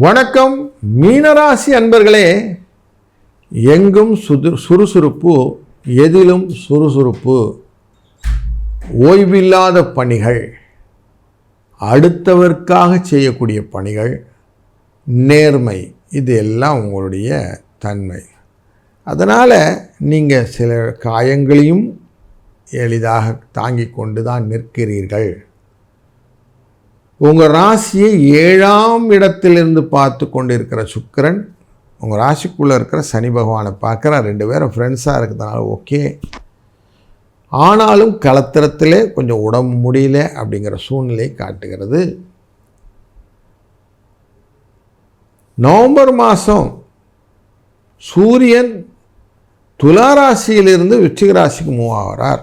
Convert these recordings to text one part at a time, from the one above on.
வணக்கம் மீனராசி அன்பர்களே. எங்கும் சுது சுறுசுறுப்பு எதிலும் சுறுசுறுப்பு. ஓய்வில்லாத பணிகள் அடுத்தவர்க்காக செய்யக்கூடிய பணிகள் நேர்மை இது எல்லாம் உங்களுடைய தன்மை. அதனால் நீங்கள் சில காயங்களையும் எளிதாக தாங்கிக் கொண்டு தான் நிற்கிறீர்கள். உங்கள் ராசியை ஏழாம் இடத்திலிருந்து பார்த்து கொண்டு இருக்கிற சுக்கிரன் உங்கள் ராசிக்குள்ளே இருக்கிற சனி பகவானை பார்க்குற ரெண்டு பேரும் ஃப்ரெண்ட்ஸாக இருக்கிறதுனால ஓகே ஆனாலும் கலத்திரத்திலே கொஞ்சம் உடம்பு முடியல அப்படிங்கிற சூழ்நிலையை காட்டுகிறது. நவம்பர் மாதம் சூரியன் துலா ராசியிலிருந்து விருச்சிக ராசிக்கு மூவ் ஆகிறார்.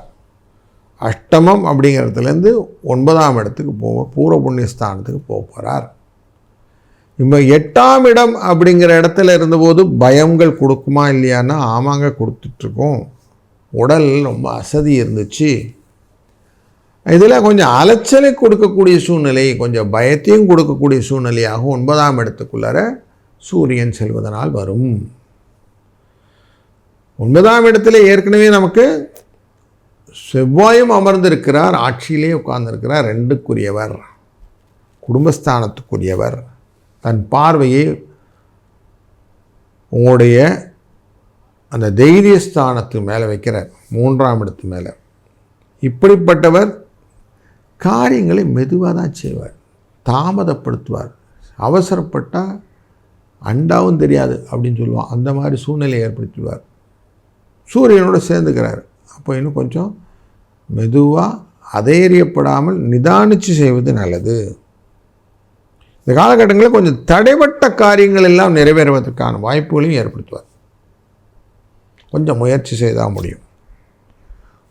அஷ்டமம் அப்படிங்கிறதுலேருந்து ஒன்பதாம் இடத்துக்கு போவோம் பூர்வ புண்ணியஸ்தானத்துக்கு போக போகிறார் இப்போ எட்டாம் இடம் அப்படிங்கிற இடத்துல இருந்தபோது பயங்கள் கொடுக்குமா இல்லையான்னா ஆமாங்க கொடுத்துட்ருக்கோம். உடல் ரொம்ப அசதி இருந்துச்சு. இதில் கொஞ்சம் அலைச்சலை கொடுக்கக்கூடிய சூழ்நிலை கொஞ்சம் பயத்தையும் கொடுக்கக்கூடிய சூழ்நிலையாக ஒன்பதாம் இடத்துக்குள்ளார சூரியன் செல்வதனால் வரும். ஒன்பதாம் இடத்துல ஏற்கனவே நமக்கு செவ்வாயும் அமர்ந்திருக்கிறார் ஆட்சியிலே உட்கார்ந்திருக்கிறார் ரெண்டுக்குரியவர். குடும்பஸ்தானத்துக்குரியவர். தன் பார்வையை உங்களுடைய அந்த தைரியஸ்தானத்து மேலே வைக்கிறார் மூன்றாம் இடத்து மேலே. இப்படிப்பட்டவர் காரியங்களை மெதுவாக தான் செய்வார் தாமதப்படுத்துவார். அவசரப்பட்டால் அண்டாவும் தெரியாது அப்படின்னு சொல்லுவான். அந்த மாதிரி சூழ்நிலையை ஏற்படுத்திடுவார். சூரியனோட சேர்ந்துக்கிறார். அப்போ இன்னும் கொஞ்சம் மெதுவாக அதேரியப்படாமல் நிதானித்து செய்வது நல்லது. இந்த காலகட்டங்களில் கொஞ்சம் தடைப்பட்ட காரியங்கள் எல்லாம் நிறைவேறுவதற்கான வாய்ப்புகளையும் ஏற்படுத்துவார். கொஞ்சம் முயற்சி செய்தால் முடியும்.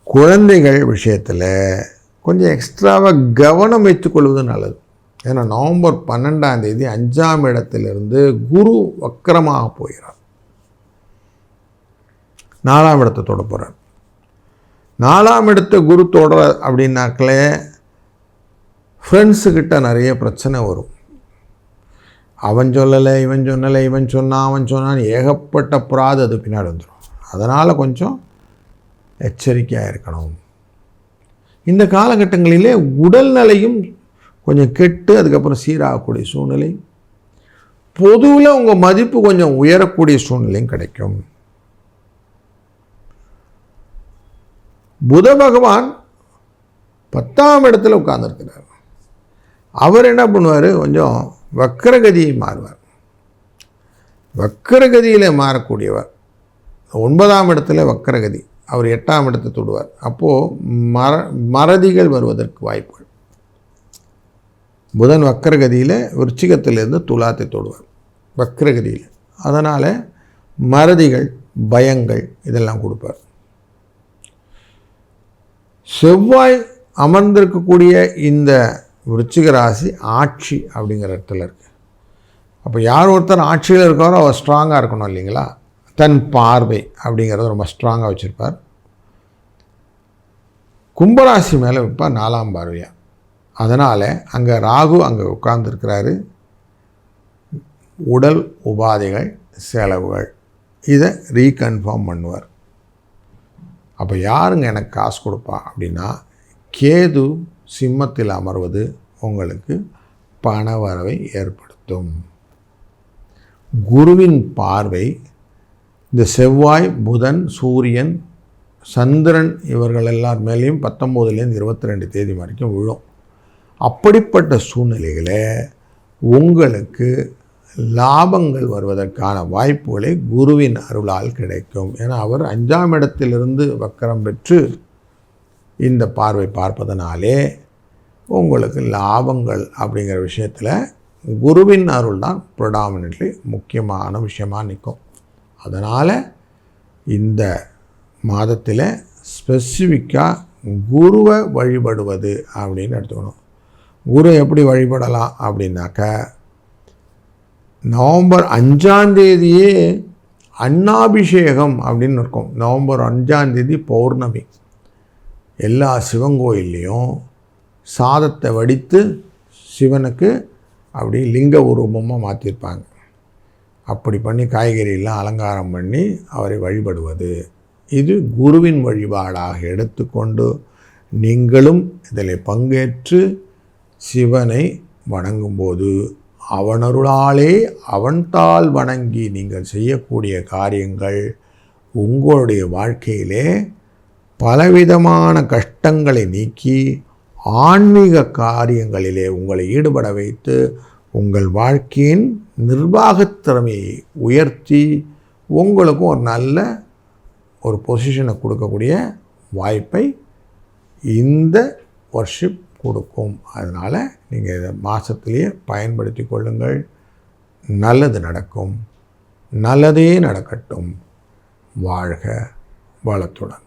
குழந்தைகள் விஷயத்தில் கொஞ்சம் எக்ஸ்ட்ராவாக கவனம் வைத்துக்கொள்வது நல்லது. ஏன்னா நவம்பர் பன்னெண்டாம் தேதி அஞ்சாம் இடத்திலிருந்து குரு வக்கரமாக போகிறார். நாலாம் இடத்தை தொட போகிறார் நாலாம் இடத்த குரு தொடர அப்படின்னாக்களே ஃப்ரெண்ட்ஸுக்கிட்ட நிறைய பிரச்சனை வரும். அவன் சொல்லலை இவன் சொல்லலை இவன் சொன்னான் அவன் சொன்னான் ஏகப்பட்ட புறாது அது பின்னாடி வந்துடும் அதனால் கொஞ்சம் எச்சரிக்கையாக இருக்கணும். இந்த காலகட்டங்களிலே உடல்நிலையும் கொஞ்சம் கெட்டு அதுக்கப்புறம் சீராகக்கூடிய சூழ்நிலை. பொதுவில் உங்கள் மதிப்பு கொஞ்சம் உயரக்கூடிய சூழ்நிலையும் கிடைக்கும். புத பகவான் பத்தாம் இடத்துல உட்கார்ந்துருக்கிறார். அவர் என்ன பண்ணுவார்? கொஞ்சம் வக்கரகதியை மாறுவார். வக்கரகதியில் மாறக்கூடியவர். ஒன்பதாம் இடத்துல வக்கரகதி அவர் எட்டாம் இடத்தை தொடுவார். அப்போது மர மறதிகள் வருவதற்கு வாய்ப்புகள். புதன் வக்கரகதியில் விருச்சிகத்திலிருந்து துலாத்தை தொடுவார். வக்கரகதியில். அதனால் மறதிகள் பயங்கள் இதெல்லாம் கொடுப்பார். செவ்வாய் அமர்ந்திருக்கக்கூடிய இந்த விருச்சிக ராசி ஆட்சி அப்படிங்கிற இடத்துல இருக்குது அப்போ யார் ஒருத்தர் ஆட்சியில் இருக்காரோ அவர் ஸ்ட்ராங்காக இருக்கணும் இல்லைங்களா? தன் பார்வை அப்படிங்கிறத ரொம்ப ஸ்ட்ராங்காக வச்சுருப்பார். கும்பராசி மேலே வைப்பார் நாலாம் பார்வையாக அதனால் அங்கே ராகு அங்கே உட்கார்ந்துருக்கிறாரு. உடல் உபாதைகள் செலவுகள் இதை ரீகன்ஃபார்ம் பண்ணுவார். அப்போ யாருங்க எனக்கு காசு கொடுப்பா? அப்படின்னா கேது சிம்மத்தில் அமர்வது உங்களுக்கு பண வரவை ஏற்படுத்தும். குருவின் பார்வை இந்த செவ்வாய் புதன் சூரியன் சந்திரன் இவர்கள் எல்லார் மேலேயும் பத்தொம்போதுலேருந்து இருபத்தி ரெண்டு தேதி வரைக்கும் விழும். அப்படிப்பட்ட சூழ்நிலைகளை உங்களுக்கு லாபங்கள் வருவதற்கான வாய்ப்புகளை குருவின் அருளால் கிடைக்கும். ஏன்னா அவர் அஞ்சாம் இடத்திலிருந்து வக்கரம் பெற்று இந்த பார்வை பார்ப்பதனாலே உங்களுக்கு லாபங்கள் அப்படிங்கிற விஷயத்தில் குருவின் அருள் தான் ப்ரொடாமினட்லி முக்கியமான விஷயமாக நிற்கும். அதனால் இந்த மாதத்தில் ஸ்பெசிஃபிக்காக குருவை வழிபடுவது அப்படின்னு எடுத்துக்கணும். குரு எப்படி வழிபடலாம் அப்படின்னாக்க நவம்பர் அஞ்சாம் தேதியே அன்னாபிஷேகம் அப்படின்னு இருக்கும். நவம்பர் அஞ்சாம் தேதி பௌர்ணமி. எல்லா சிவன் கோயில்லையும் சாதத்தை வடித்து சிவனுக்கு அப்படி லிங்க உருவமாக மாற்றிருப்பாங்க. அப்படி பண்ணி காய்கறியெல்லாம் அலங்காரம் பண்ணி அவரை வழிபடுவது. இது குருவின் வழிபாடாக எடுத்துக்கொண்டு நீங்களும் இதில் பங்கேற்று சிவனை வணங்கும்போது அவனருளாலே அவன்தால் வணங்கி நீங்கள் செய்யக்கூடிய காரியங்கள் உங்களுடைய வாழ்க்கையிலே பலவிதமான கஷ்டங்களை நீக்கி ஆன்மீக காரியங்களிலே உங்களை ஈடுபட வைத்து உங்கள் வாழ்க்கையின் நிர்வாகத் திறமையை உயர்த்தி உங்களுக்கும் ஒரு நல்ல ஒரு பொசிஷனை கொடுக்கக்கூடிய வாய்ப்பை இந்த ஒர்ஷிப் கொடுக்கும். அதனால் நீங்கள் இதை மாதத்துலேயே பயன்படுத்தி கொள்ளுங்கள். நல்லது நடக்கும். நல்லதே நடக்கட்டும். வாழ்க வளத்துடன்.